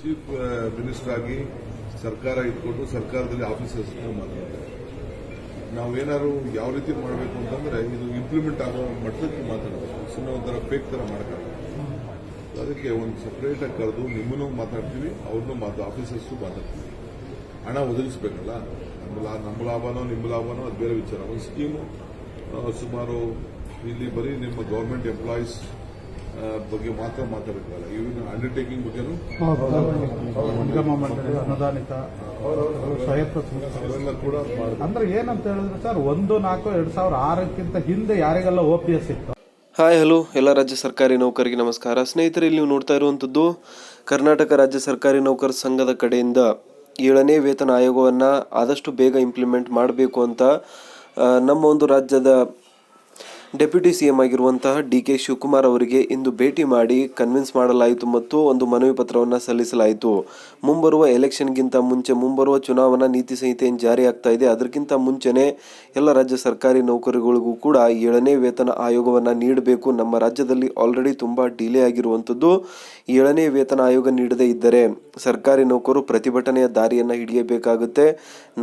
Chief minister ಆಗಿ ಸರ್ಕಾರ ಇಟ್ಕೊಂಡು ಸರ್ಕಾರದಲ್ಲಿ ಆಫೀಸರ್ಸ್ ಮಾತಾಡ್ತಾರೆ ನಾವೇನಾದ್ರು ಯಾವ ರೀತಿ ಮಾಡಬೇಕು ಅಂತಂದ್ರೆ ಇದು ಇಂಪ್ಲಿಮೆಂಟ್ ಆಗೋ ಮಟ್ಟಕ್ಕೆ ಮಾತಾಡಬೇಕು. ಸುಮ್ಮನೆ ಒಂಥರ ಫೇಕ್ ತರ ಮಾಡಕ್ಕಾಗಲ್ಲ. ಅದಕ್ಕೆ ಒಂದು ಸಪರೇಟ್ ಆಗಿ ಕರೆದು ನಿಮ್ಮನ್ನು ಮಾತಾಡ್ತೀವಿ, ಅವ್ರನ್ನೂ ಮಾತು ಆಫೀಸರ್ಸು ಮಾತಾಡ್ತೀವಿ. ಹಣ ಒದಗಿಸ್ಬೇಕಲ್ಲ? ನಮ್ಮ ನಮ್ಮ ಲಾಭನೋ ನಿಮ್ಮ ಲಾಭನೋ, ಅದು ಬೇರೆ ವಿಚಾರ. ಒಂದು ಸ್ಕೀಮು ಸುಮಾರು ಇಲ್ಲಿ ಬರೀ ನಿಮ್ಮ ಗೌರ್ಮೆಂಟ್ ಎಂಪ್ಲಾಯೀಸ್ ಬಗ್ಗೆ ಮಾತ್ರ ಮಾತಾಡಿದ್ವಲ್ಲ ಇವಿನ ಅಂಡರ್ಟೇಕಿಂಗ್ ಬಗ್ಗೆನೂ? ನಿಗಮ ಮಂಡಳಿ ಅನುದಾನಿತ ಸ್ವಾಯತ್ತ ಅವೆಲ್ಲ ಕೂಡ ಅಂದ್ರೆ ಏನಂತ ಹೇಳಿದ್ರೆ ಸರ್ ಒಂದು ನಾಲ್ಕು ಎರಡ್ ಸಾವಿರ ಆರಕ್ಕಿಂತ ಹಿಂದೆ ಯಾರಿಗೆಲ್ಲ ಓ ಪಿ ಎಸ್ ಇತ್ತು? Hi hello. ಎಲ್ಲ ರಾಜ್ಯ ಸರ್ಕಾರಿ ನೌಕರಿಗೆ ನಮಸ್ಕಾರ. ಸ್ನೇಹಿತರೆ ಇಲ್ಲಿ ನೀವು ನೋಡ್ತಾ ಇರುವಂಥದ್ದು ಕರ್ನಾಟಕ ರಾಜ್ಯ ಸರ್ಕಾರಿ ನೌಕರ ಸಂಘದ ಕಡೆಯಿಂದ ಏಳನೇ ವೇತನ ಆಯೋಗವನ್ನು ಆದಷ್ಟು ಬೇಗ ಇಂಪ್ಲಿಮೆಂಟ್ ಮಾಡಬೇಕು ಅಂತ ನಮ್ಮ ಒಂದು ರಾಜ್ಯದ ಡೆಪ್ಯೂಟಿ ಸಿ ಎಂ ಆಗಿರುವಂತಹ ಡಿ ಕೆ ಶಿವಕುಮಾರ್ ಅವರಿಗೆ ಇಂದು ಭೇಟಿ ಮಾಡಿ ಕನ್ವಿನ್ಸ್ ಮಾಡಲಾಯಿತು ಮತ್ತು ಒಂದು ಮನವಿ ಪತ್ರವನ್ನು ಸಲ್ಲಿಸಲಾಯಿತು. ಮುಂಬರುವ ಎಲೆಕ್ಷನ್ಗಿಂತ ಮುಂಚೆ ಮುಂಬರುವ ಚುನಾವಣಾ ನೀತಿ ಸಂಹಿತೆ ಏನು ಇದೆ, ಅದಕ್ಕಿಂತ ಮುಂಚೆನೇ ಎಲ್ಲ ರಾಜ್ಯ ಸರ್ಕಾರಿ ನೌಕರಿಗಳಿಗೂ ಕೂಡ ಏಳನೇ ವೇತನ ಆಯೋಗವನ್ನು ನೀಡಬೇಕು. ನಮ್ಮ ರಾಜ್ಯದಲ್ಲಿ ಆಲ್ರೆಡಿ ತುಂಬ ಡಿಲೇ ಆಗಿರುವಂಥದ್ದು. ಏಳನೇ ವೇತನ ಆಯೋಗ ನೀಡದೇ ಇದ್ದರೆ ಸರ್ಕಾರಿ ನೌಕರು ಪ್ರತಿಭಟನೆಯ ದಾರಿಯನ್ನು ಹಿಡಿಯಬೇಕಾಗುತ್ತೆ.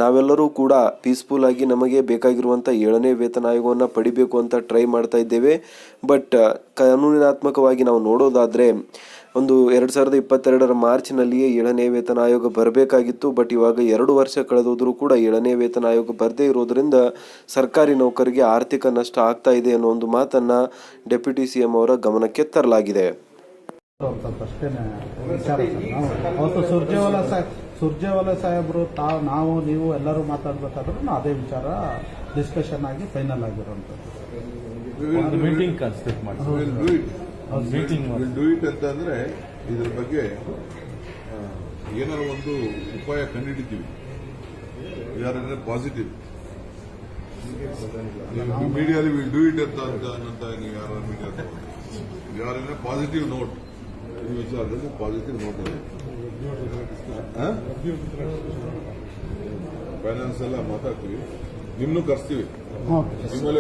ನಾವೆಲ್ಲರೂ ಕೂಡ ಪೀಸ್ಫುಲ್ ಆಗಿ ನಮಗೆ ಬೇಕಾಗಿರುವಂಥ ಏಳನೇ ವೇತನ ಆಯೋಗವನ್ನು ಪಡಿಬೇಕು ಅಂತ ಟ್ರೈ ಮಾಡ್ತಾ ಇದ್ದೇವೆ. ಬಟ್ ಕಾನೂನಿನಾತ್ಮಕವಾಗಿ ನಾವು ನೋಡೋದಾದರೆ, ಒಂದು ಎರಡು ಸಾವಿರದ ಇಪ್ಪತ್ತೆರಡರ ಮಾರ್ಚ್ನಲ್ಲಿಯೇ ಏಳನೇ ವೇತನ ಆಯೋಗ ಬರಬೇಕಾಗಿತ್ತು. ಬಟ್ ಇವಾಗ ಎರಡು ವರ್ಷ ಕಳೆದೋದ್ರೂ ಕೂಡ ಏಳನೇ ವೇತನ ಆಯೋಗ ಬರದೇ ಇರೋದ್ರಿಂದ ಸರ್ಕಾರಿ ನೌಕರಿಗೆ ಆರ್ಥಿಕ ನಷ್ಟ ಆಗ್ತಾ ಇದೆ ಅನ್ನೋ ಒಂದು ಮಾತನ್ನು ಡೆಪ್ಯೂಟಿ ಸಿ ಎಂ ಅವರ ಗಮನಕ್ಕೆ ತರಲಾಗಿದೆ. ಸುರ್ಜೇವಾಲ ಸಾಹೇಬರು ತಾವು, ನಾವು, ನೀವು ಎಲ್ಲರೂ ಮಾತಾಡ್ಬೇಕಾದ್ರೂ ಅದೇ ವಿಚಾರ. ಡಿಸ್ಕಷನ್ ಆಗಿ ಫೈನಲ್ ಆಗಿರುವಂಥದ್ದು. ಮೀಟಿಂಗ್ ಕನ್ಸ್ಟ್ರಕ್ಟ್ ಮಾಡಿ will do it meeting will do it ಅಂತಂದ್ರೆ ಇದ್ರ ಬಗ್ಗೆ ಏನಾದ್ರು ಏನಾರ ಒಂದು ಉಪಾಯ ಕಂಡುಹಿಡಿತೀವಿ. ಯಾರಂದ್ರೆ ಪಾಸಿಟಿವ್ ಮೀಡಿಯಾಲಿ ವಿಲ್ ಡೂ ಇಟ್ ಅಂತ ಅಂತ ಅನ್ನಂತ ನೀವು ಯಾರ ಮೀಡಿಯಾ ಯಾರಂದ್ರೆ ಪಾಸಿಟಿವ್ ನೋಟ್ ಈ ವಿಚಾರದಲ್ಲಿ ಪಾಸಿಟಿವ್ ನೋಟ್ ಫೈನಾನ್ಸ್ ಎಲ್ಲ ಮಾತಾಡ್ತೀವಿ. ನಿಮ್ಮನ್ನು ಕರೆಸ್ತೀವಿ. ನಿಮ್ಮಲ್ಲಿ